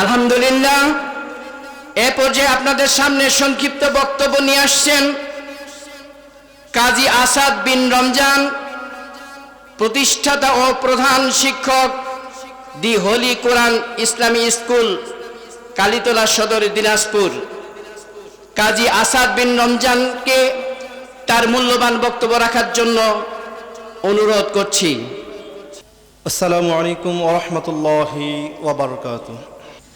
আলহামদুলিল্লাহ। এ পর্যায়ে আপনাদের সামনে সংক্ষিপ্ত বক্তব্য নিয়ে আসছেন কাজী আসাদ বিন রমজান, প্রতিষ্ঠাতা ও প্রধান শিক্ষক দি হোলি কোরআন ইসলামী স্কুল, কালীতলা সদর দিনাজপুর। কাজী আসাদ বিন রমজানকে তার মূল্যবান বক্তব্য রাখার জন্য অনুরোধ করছি। আসসালামু আলাইকুম ওরহমতুল্লাহি ওবরকাতুহ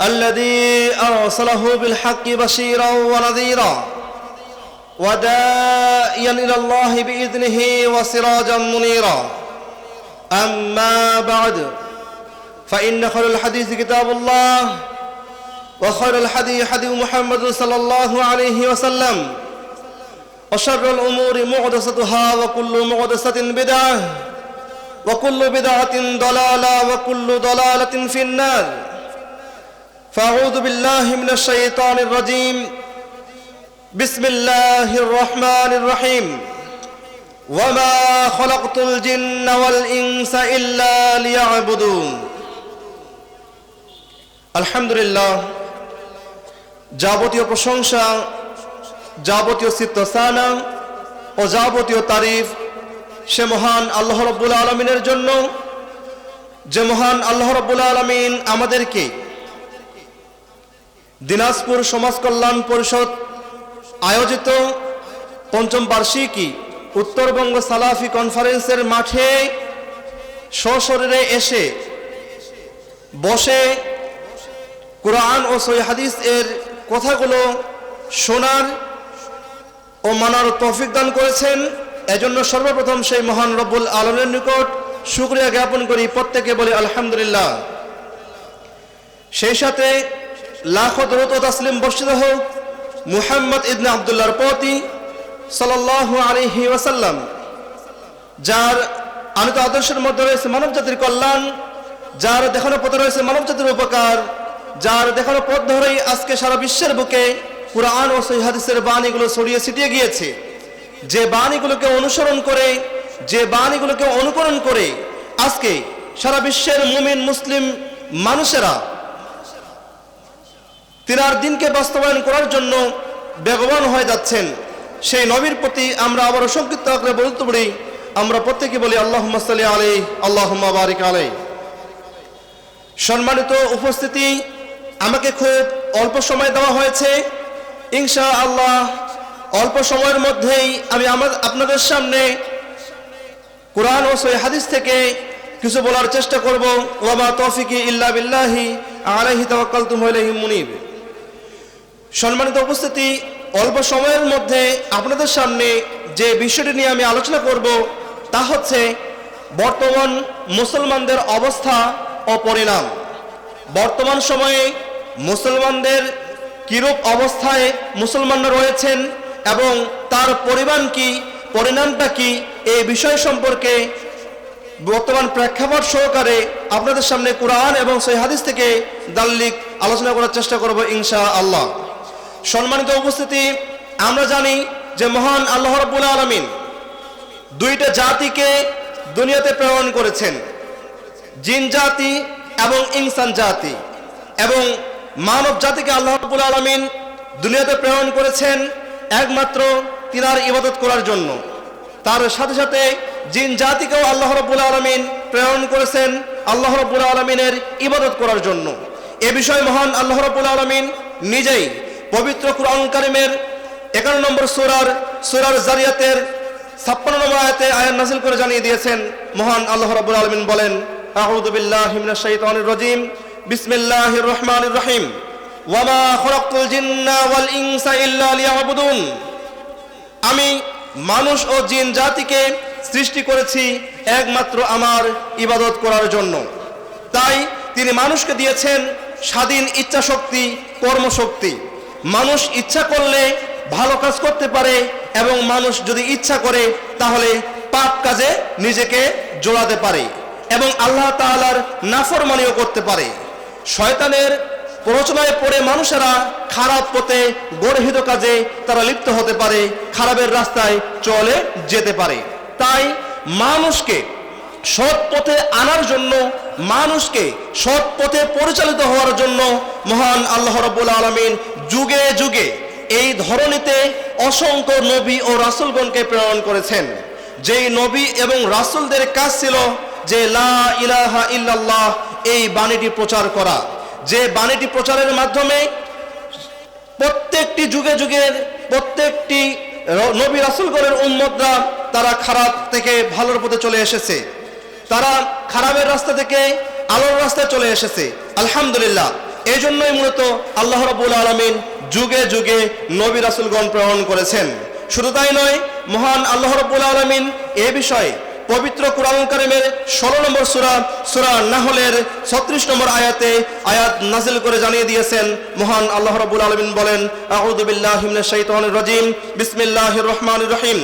الذي أرسله بالحق بشيرا ونذيرا وداعيا إلى الله بإذنه وسراجا منيرا. أما بعد فإن خير الحديث كتاب الله وخير الحديث حديث محمد صلى الله عليه وسلم وشر الأمور محدثتها وكل محدثة بدعة وكل بدعة ضلالة وكل ضلالة في النار. فأعوذ بالله من الشيطان الرجيم بسم الله الرحمن الرحيم وما خلقت الجن والإنس إلا ليعبدون الحمد لله যাবতীয় প্রশংসা যাবতীয় চিত্তসানা ও যাবতীয় তারিফ সে মহান আল্লাহ রব্বুল আলমিনের জন্য যে মহান আল্লাহ রব্বুল আলমিন আমাদেরকে দিনাজপুর সমাজ কল্যাণ পরিষদ আয়োজিত পঞ্চম বার্ষিকী উত্তরবঙ্গ সালাফি কনফারেন্সের মাঠে সশরীরে এসে বসে কোরআন ও সই হাদিস এর কথাগুলো শোনার ও মানার তৌফিক দান করেছেন। এজন্য সর্বপ্রথম সেই মহান রব্বুল আলমের নিকট শুক্রিয়া জ্ঞাপন করি। প্রত্যেকে বলি আলহামদুলিল্লাহ। সেই সাথে লাখো দরত তাসলিম বর্ষিত হোক, মুহাম্মদ ইবনে আবদুল্লাহর পতি সাল্লাহ আলহি ওয়াসাল্লাম, যার আনিত আদর্শের মধ্যে রয়েছে মানব জাতির কল্যাণ, যার দেখানো পথে রয়েছে মানব জাতির উপকার, যার দেখানো পথ ধরেই আজকে সারা বিশ্বের বুকে কোরআন ও সহি হাদিসের বাণীগুলো ছড়িয়ে ছিটিয়ে গিয়েছে। যে বাণীগুলোকে অনুসরণ করে, যে বাণীগুলোকে অনুকরণ করে, আজকে সারা বিশ্বের মুমিন, মুসলিম মানুষেরা তিনার দিনকে বাস্তবায়ন করার জন্য বেগবান হয়ে যাচ্ছেন। সেই নবীর প্রতি আমরা আবারও সংক্ষিপ্ত আকারে বলতে পারি, আমরা প্রত্যেকে বলি আল্লাহ সাল্লি আলাই আল্লাহ বারিক আলাই সম্মানিত উপস্থিতি, আমাকে খুব অল্প সময় দেওয়া হয়েছে। ইনশা আল্লাহ অল্প সময়ের মধ্যেই আমি আমার, আপনাদের সামনে কোরআন ও সই হাদিস থেকে কিছু বলার চেষ্টা করব। ওয়ামা তৌফিকি ইল্লা বিল্লাহি, আলাইহি তাওয়াক্কালতু ইলাইহি মুনিব। সম্মানিত উপস্থিতি, অল্প সময়ের মধ্যে আপনাদের সামনে যে বিষয়টি নিয়ে আমি আলোচনা করব, তা হচ্ছে বর্তমান মুসলমানদের অবস্থা ও পরিণাম। বর্তমান সময়ে মুসলমানদের কিরূপ অবস্থায় মুসলমানরা রয়েছেন এবং তার পরিমাণ কি, পরিণামটা কি এই বিষয় সম্পর্কে বর্তমান প্রেক্ষাপট সহকারে আপনাদের সামনে কোরআন এবং সেই হাদিস থেকে দাল্লিক আলোচনা করার চেষ্টা করব ইনশা আল্লাহ সম্মানিত উপস্থিতি, আমরা জানি যে মহান আল্লাহ রব্বুল আলমিন দুইটা জাতিকে দুনিয়াতে প্রেরণ করেছেন। জিন জাতি এবং ইনসান জাতি। এবং মানব জাতিকে আল্লাহ রব্বুল আলমিন দুনিয়াতে প্রেরণ করেছেন একমাত্র তিনার ইবাদত করার জন্য। তার সাথে সাথে জিন জাতিকেও আল্লাহ রব্বুল আলমিন প্রেরণ করেছেন আল্লাহ রব্বুল আলমিনের ইবাদত করার জন্য। এ বিষয়ে মহান আল্লাহ রব্বুল আলমিন নিজেই পবিত্র কুরআন কারিমের এগারো নম্বর সুরার সুরার জারিয়াতের ছাপ্পান্ন নম্বর আয়াতে আয়াত নাজিল করে জানিয়ে দিয়েছেন মহান আল্লাহ রব্বুল আলমিন বলেন, আউযু বিল্লাহি মিনাশ শাইতানির রাজিম। বিসমিল্লাহির রহমানির রহিম। ওয়ামা খলাকতুল জিন্না ওয়াল ইনসা ইল্লা লিয়াবুদুন। আমি মানুষ ও জিন জাতিকে সৃষ্টি করেছি একমাত্র আমার ইবাদত করার জন্য। তাই তিনি মানুষকে দিয়েছেন স্বাধীন ইচ্ছা শক্তি কর্মশক্তি। মানুষ ইচ্ছা করলে ভালো কাজ করতে পারে এবং মানুষ যদি ইচ্ছা করে, তাহলে পাপ কাজে নিজেকে জোড়াতে পারে এবং আল্লাহ তাআলার নাফরমানিও করতে পারে। শয়তানের প্ররোচনায় পড়ে মানুষেরা খারাপ পথে গর্হিত কাজে তারা লিপ্ত হতে পারে, খারাপের রাস্তায় চলে যেতে পারে। তাই মানুষকে সৎ পথে আনার জন্য, মানুষকে সৎ পথে পরিচালিত হওয়ার জন্য মহান আল্লাহ রব্বুল আলমিন যুগে যুগে এই ধরনীতে অসংখ্য নবী ও রাসুলগণকে প্রেরণ করেছেন। যেই নবী এবং রাসুলদের কাজ ছিল যে লা ইলাহা ইল্লাল্লাহ, এই বাণীটি প্রচার করা। যে বাণীটি প্রচারের মাধ্যমে প্রত্যেকটি যুগে যুগের প্রত্যেকটি নবী রাসুলগণের উম্মতরা তারা খারাপ থেকে ভালোর পথে চলে এসেছে। তারা খারাপের রাস্তা থেকে আলোর রাস্তায় চলে এসেছে। আলহামদুলিল্লাহ। এই জন্যই মূলত আল্লাহ রবুল আলমিন যুগে যুগে নবী রাসুলগণ প্রেরণ করেছেন শুধু তাই নয় মহান আল্লাহ রব্বুল আলমিন এ বিষয়ে পবিত্র কোরআন কারিমের ষোলো নম্বর সুরা সুরা নাহলের ছত্রিশ নম্বর আয়াতে আয়াত নাজিল করে জানিয়ে দিয়েছেন মহান আল্লাহ রব্বুল আলমিন বলেন আউদুবিল্লাহ শাইতানির রাজিম বিসমিল্লাহির রহমানির রহিম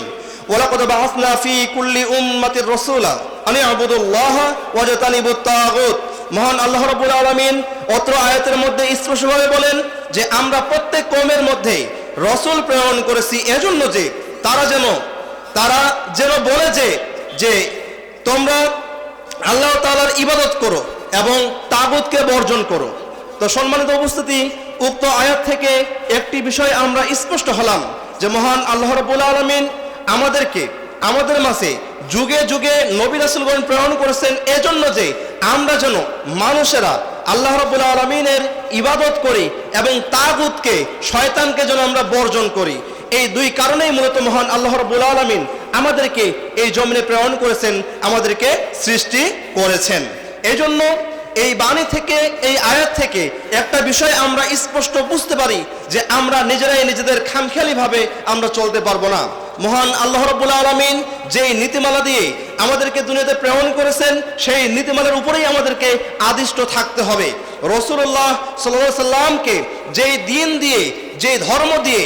ولقد بعثنا في كل أمة رسولا أن اعبدوا الله واجتنبوا الطاغوت মহান আল্লাহ রাব্বুল আলামিন অত্র আয়াতের মধ্যে স্পষ্টভাবে বলেন যে আমরা প্রত্যেক কওমের মধ্যে রসুল প্রেরণ করেছি এজন্য যে তারা যেন তারা যেন বলে যে যে তোমরা আল্লাহ তাআলার ইবাদত করো এবং তাগুতকে বর্জন করো। তো সম্মানিত উপস্থিতি, উক্ত আয়াত থেকে একটি বিষয় আমরা স্পষ্ট হলাম যে মহান আল্লাহ রাব্বুল আলামিন আমাদেরকে, আমাদের মাঝে যুগে যুগে নবী রাসূলগণ প্রেরণ করেছেন এজন্য যে আমরা যেন মানুষেরা আল্লাহ রাব্বুল আলামিনের ইবাদত করি এবং তাগুতকে, শয়তানকে যেন আমরা বর্জন করি। এই দুই কারণেই মূলত মহান আল্লাহ রাব্বুল আলামিন আমাদেরকে এই জমিনে প্রেরণ করেছেন, আমাদেরকে সৃষ্টি করেছেন। এজন্য এই বাণী থেকে, এই আয়াত থেকে একটা বিষয় আমরা স্পষ্ট বুঝতে পারি যে আমরা নিজেরাই নিজেদের খামখেয়ালি ভাবে আমরা চলতে পারব না। মহান আল্লাহ রব্বুল আলমিন যেই নীতিমালা দিয়ে আমাদেরকে দুনিয়াতে প্রেরণ করেছেন, সেই নীতিমালার উপরেই আমাদেরকে আদিষ্ট থাকতে হবে। রসুল্লাহ সাল্লা সাল্লামকে যেই দিন দিয়ে যে ধর্ম দিয়ে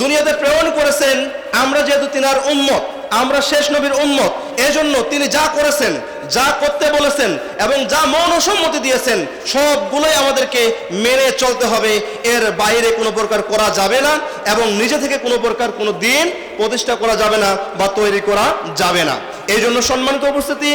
দুনিয়াতে প্রেরণ করেছেন, আমরা যেহেতু তিনার উন্মত আমরা শেষ নবীর উন্মত এজন্য তিনি যা করেছেন, যা করতে বলেছেন এবং যা মৌন সম্মতি দিয়েছেন, সবগুলোই আমাদেরকে মেনে চলতে হবে। এর বাইরে কোনো প্রকার করা যাবে না এবং নিজে থেকে কোনো প্রকার কোনো দিন প্রতিষ্ঠা করা যাবে না বা তৈরি করা যাবে না। এই জন্য সম্মানিত উপস্থিতি,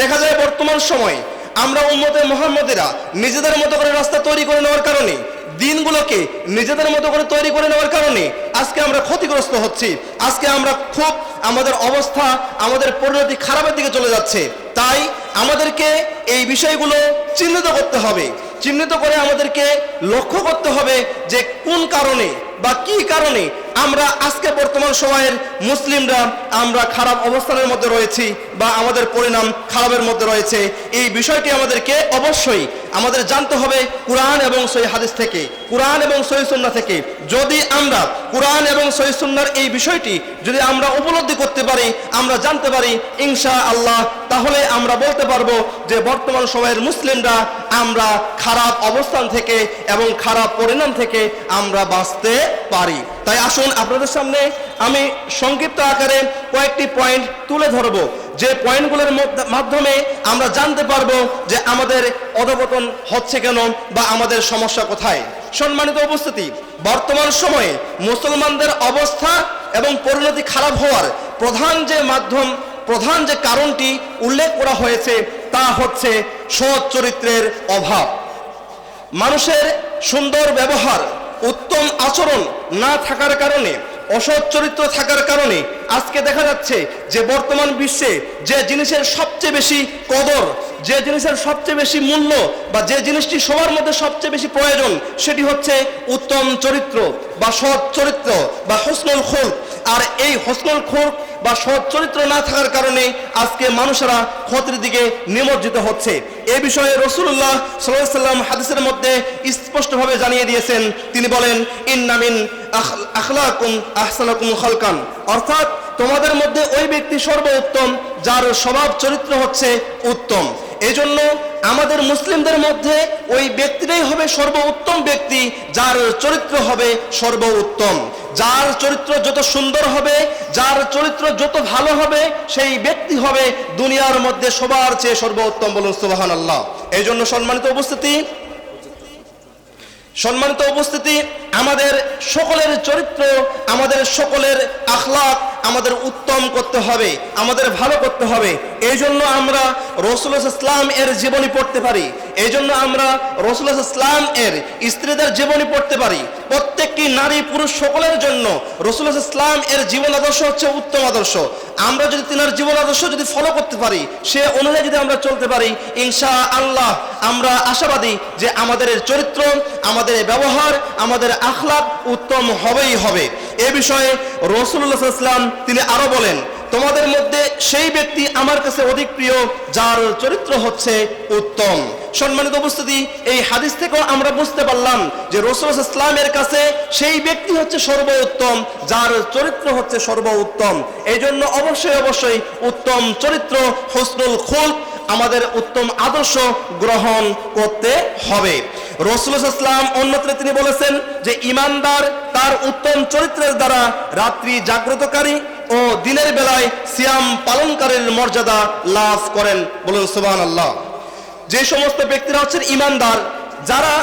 দেখা যায় বর্তমান সময়ে আমরা উন্মতে মোহাম্মদেরা নিজেদের মতো করে রাস্তা তৈরি করে নেওয়ার কারণে দিনগুলোকে নিজেদের মতো করে তৈরি করে নেওয়ার কারণে আজকে আমরা ক্ষতিগ্রস্ত হচ্ছি। আজকে আমরা খুব আমাদের অবস্থা, আমাদের পরিণতি খারাপের দিকে চলে যাচ্ছে। তাই আমাদেরকে এই বিষয়গুলো চিহ্নিত করতে হবে। চিহ্নিত করে আমাদেরকে লক্ষ্য করতে হবে যে কোন কারণে বা কি কারণে আমরা আজকে বর্তমান সময়ের মুসলিমরা আমরা খারাপ অবস্থানের মধ্যে রয়েছি বা আমাদের পরিণাম খারাপের মধ্যে রয়েছে। এই বিষয়টি আমাদেরকে অবশ্যই আমাদের জানতে হবে কোরআন এবং সই হাদিস থেকে। কোরআন এবং সই সুন্না থেকে যদি আমরা কোরআন এবং সই সুন্নার এই বিষয়টি যদি আমরা উপলব্ধি করতে পারি, আমরা জানতে পারি ইনশা আল্লাহ তাহলে আমরা বলতে পারব যে বর্তমান সময়ের মুসলিমরা আমরা খারাপ অবস্থান থেকে এবং খারাপ পরিণাম থেকে আমরা বাঁচতে পারি। তাই আসুন আপনাদের সামনে আমি সংক্ষিপ্ত আকারে কয়েকটি পয়েন্ট তুলে ধরবো। যে পয়েন্টগুলোর মাধ্যমে আমরা জানতে পারব যে আমাদের অধপতন হচ্ছে কেন বা আমাদের সমস্যা কোথায়। সম্মানিত উপস্থিতি। বর্তমান সময়ে মুসলমানদের অবস্থা এবং পরিণতি খারাপ হওয়ার প্রধান যে মাধ্যম, প্রধান যে কারণটি উল্লেখ করা হয়েছে তা হচ্ছে সৎ চরিত্রের অভাব। মানুষের সুন্দর ব্যবহার, উত্তম আচরণ না থাকার কারণে, অসৎ চরিত্র থাকার কারণে আজকে দেখা যাচ্ছে যে বর্তমান বিশ্বে যে জিনিসের সবচেয়ে বেশি কদর যে জিনিসের সবচেয়ে বেশি মূল্য বা যে জিনিসটি সবার মধ্যে সবচেয়ে বেশি প্রয়োজন, সেটি হচ্ছে উত্তম চরিত্র বা সৎ চরিত্র বা হোসনুল খোল আর এই হোসনুল খোল বা সৎ চরিত্র না থাকার কারণে আজকে মানুষেরা ক্ষতির দিকে নিমজ্জিত হচ্ছে। এ বিষয়ে রসুল্লাহ সাল্লাহ সাল্লাম হাদিসের মধ্যে স্পষ্টভাবে জানিয়ে দিয়েছেন। তিনি বলেন ইন্নামিন আখ- আখলাকুম আহসানাকুম খালকান। অর্থাৎ তোমাদের মধ্যে ওই ব্যক্তি সর্বোত্তম, যার স্বভাব চরিত্র হচ্ছে উত্তম। এই জন্য আমাদের মুসলিমদের মধ্যে ওই ব্যক্তিটাই হবে সর্বোত্তম ব্যক্তি, যার চরিত্র হবে সর্বোত্তম। যার চরিত্র যত সুন্দর হবে, যার চরিত্র যত ভালো হবে, সেই ব্যক্তি হবে দুনিয়ার মধ্যে সবার চেয়ে সর্বোত্তম বলুন সুবাহান আল্লাহ এই জন্য সম্মানিত উপস্থিতি সম্মানিত উপস্থিতি, আমাদের সকলের চরিত্র, আমাদের সকলের আখলাক আমাদের উত্তম করতে হবে, আমাদের ভালো করতে হবে। এই জন্য আমরা রসুল ইসলাম এর জীবনী পড়তে পারি। এই জন্য আমরা রসুল ইসলাম এর স্ত্রীদের জীবনী পড়তে পারি। প্রত্যেকটি নারী পুরুষ সকলের জন্য রসুল ইসলাম এর জীবন আদর্শ হচ্ছে উত্তম আদর্শ। আমরা যদি তিনার জীবন আদর্শ যদি ফলো করতে পারি, সে অনুযায়ী যদি আমরা চলতে পারি ইনশা আল্লাহ আমরা আশাবাদী যে আমাদের চরিত্র, আমাদের ব্যবহার, আমাদের আখলাক উত্তম হবেই হবে। এ বিষয়ে রসুল্লাহ ইসলাম তিনি আরও বলেন, তোমাদের মধ্যে সেই ব্যক্তি আমার কাছে অধিক প্রিয়, যার চরিত্র হচ্ছে উত্তম। সম্মানিত উপস্থিতি, এই হাদিস থেকেও আমরা বুঝতে পারলাম যে রসুল ইসলামের কাছে সেই ব্যক্তি হচ্ছে সর্বোত্তম, যার চরিত্র হচ্ছে সর্বোত্তম। এই জন্য অবশ্যই অবশ্যই উত্তম চরিত্র হসনুল খুল আমাদের উত্তম আদর্শ গ্রহণ করতে হবে। রসুল ইসলাম অন্যত্রে তিনি বলেছেন যে, ইমানদার তার উত্তম চরিত্রের দ্বারা রাত্রি জাগ্রতকারী ও দিনের বেলায় সিয়াম পালনকারীর মর্যাদা লাভ করেন বলুন সুবান আল্লাহ যে সমস্ত ব্যক্তিরা হচ্ছেন ইমানদার, যারা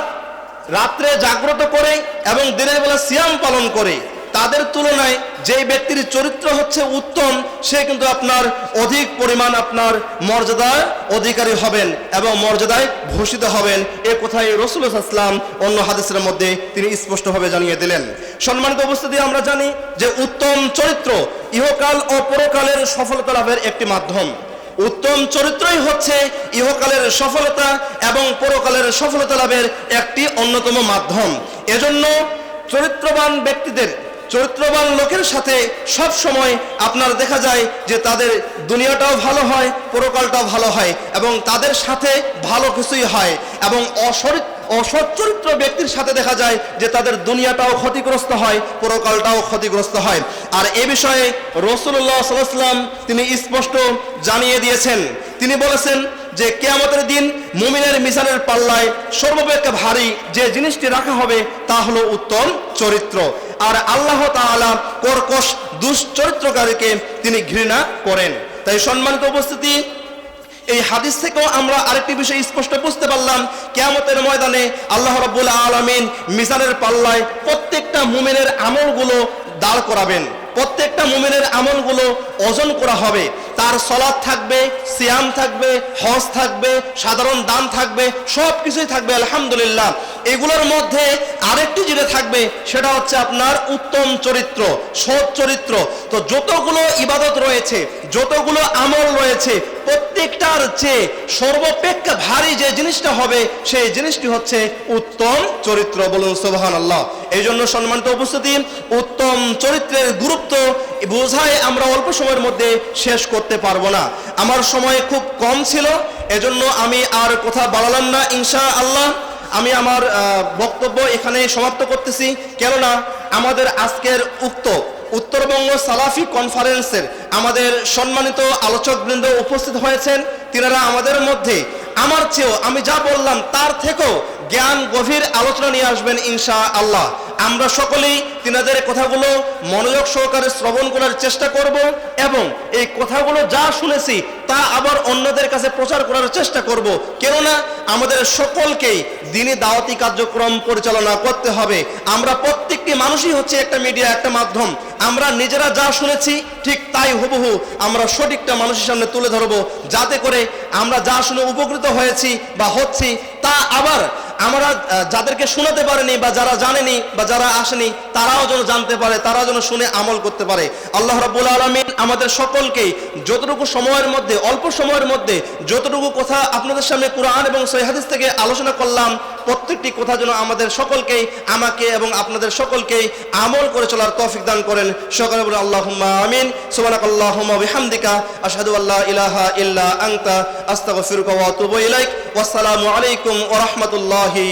রাত্রে জাগ্রত করে এবং দিনের বেলা সিয়াম পালন করে তাদের তুলনায় যে ব্যক্তির চরিত্র হচ্ছে উত্তম, সে কিন্তু আপনার অধিক পরিমাণ আপনার মর্যাদার অধিকারী হবেন এবং মর্যাদায় ভূষিত হবেন। এ কথাই রসুল ইসলাম অন্য হাদিসের মধ্যে তিনি স্পষ্টভাবে জানিয়ে দিলেন। সম্মানিত অবস্থা দিয়ে আমরা জানি যে উত্তম চরিত্র ইহকাল ও পরকালের সফলতা লাভের একটি মাধ্যম। উত্তম চরিত্রই হচ্ছে ইহকালের সফলতা এবং পরকালের সফলতা লাভের একটি অন্যতম মাধ্যম। এজন্য চরিত্রবান ব্যক্তিদের চরিত্রবান লোকের সাথে সব সময় আপনার দেখা যায় যে তাদের দুনিয়াটাও ভালো হয়, পরকালটাও ভালো হয় এবং তাদের সাথে ভালো কিছুই হয় এবং অসৎ চরিত্র ব্যক্তির সাথে দেখা যায় যে তাদের দুনিয়াটাও ক্ষতিগ্রস্ত হয়, পরকালটাও ক্ষতিগ্রস্ত হয়। আর এ বিষয়ে রসুল্লাহ সাল্লাম তিনি স্পষ্ট জানিয়ে দিয়েছেন। তিনি বলেছেন যে কেয়ামতের দিন মুমিনের মিশানের পাল্লায় সর্বাপেক্ষা ভারী যে জিনিসটি রাখা হবে তা হলো উত্তম চরিত্র। আর আল্লাহ তাআলা কর্কশ, দুশ্চরিত্রকারীকে তিনি ঘৃণা করেন। তাই সম্মানিত উপস্থিতি, এই হাদিস থেকেও আমরা আরেকটি বিষয় স্পষ্ট বুঝতে পারলাম, কেয়ামতের ময়দানে আল্লাহ রাব্বুল আলামিন মিজানের পাল্লায় প্রত্যেকটা মুমিনের আমলগুলো দাঁড় করাবেন। প্রত্যেকটা মুমিনের আমলগুলো ওজন করা হবে। তার সলাদ থাকবে, সিয়াম থাকবে, হজ থাকবে, সাধারণ দান থাকবে সব কিছুই থাকবে, আলহামদুলিল্লাহ। এগুলোর মধ্যে আরেকটি যেটা থাকবে, সেটা হচ্ছে আপনার উত্তম চরিত্র, সৎ চরিত্র। তো যতগুলো ইবাদত রয়েছে, যতগুলো আমল রয়েছে, প্রত্যেকটার চেয়ে সর্বাপেক্ষা ভারী যে জিনিসটা হবে, সেই জিনিসটি হচ্ছে উত্তম চরিত্র। বলুন সোবাহান আল্লাহ এই জন্য সম্মানিত উপস্থিতি, উত্তম চরিত্রের গুরুত্ব বোঝায় আমরা অল্প সময়ের মধ্যে শেষ করতে পারব না। আমার সময় খুব কম ছিল, এজন্য আমি আর কথা বাড়ালাম না ইনশা আল্লাহ আমি আমার বক্তব্য এখানে সমাপ্ত করতেছি। কেননা আমাদের আজকের উক্ত উত্তরবঙ্গ সালাফি কনফারেন্সের আমাদের সম্মানিত আলোচকবৃন্দ উপস্থিত হয়েছেন। তিনারা আমাদের মধ্যে আমার চেয়েও আমি যা বললাম, তার থেকেও জ্ঞান গভীর আলোচনা নিয়ে আসবেন ইনশা আল্লাহ আমরা সকলেই তিনাদের কথাগুলো মনোযোগ সহকারে শ্রবণ করার চেষ্টা করব এবং এই কথাগুলো যা শুনেছি তা আবার অন্যদের কাছে প্রচার করার চেষ্টা করব। কেননা আমাদের সকলকেই দিনী দাওয়াতি কার্যক্রম পরিচালনা করতে হবে। আমরা প্রত্যেকটি মানুষই হচ্ছে একটা মিডিয়া, একটা মাধ্যম। আমরা নিজেরা যা শুনেছি, ঠিক তাই হুবহু আমরা সঠিকটা মানুষের সামনে তুলে ধরবো, যাতে করে আমরা যা শুনে উপকৃত হয়েছি বা হচ্ছি, তা আবার আমরা যাদেরকে শোনাতে পারেনি বা যারা জানেনি বা যারা আসেনি, তারাও যেন জানতে পারে তারাও যেন শুনে আমল করতে পারে। আল্লাহ রাব্বুল আলামিন আমাদের সকলকেই যতটুকু সময়ের মধ্যে, অল্প সময়ের মধ্যে যতটুকু কথা আপনাদের সামনে কোরআন এবং সৈহাদিস থেকে আলোচনা করলাম প্রত্যেকটি কথা যেন আমাদের সকলকেই, আমাকে এবং আপনাদের সকলকেই আমল করে চলার তৌফিক দান করেন। সকলে বলে আল্লাহুম্মা আমিন। সুবহানাকাল্লাহুম্মা বিহামদিকা। আশহাদু আল্লা ইলাহা ইল্লা আংতা আস্তাগফিরুকা ওয়া আতুবু ইলাইক। আলাইকুম ওয়া রাহমাতুল্লাহি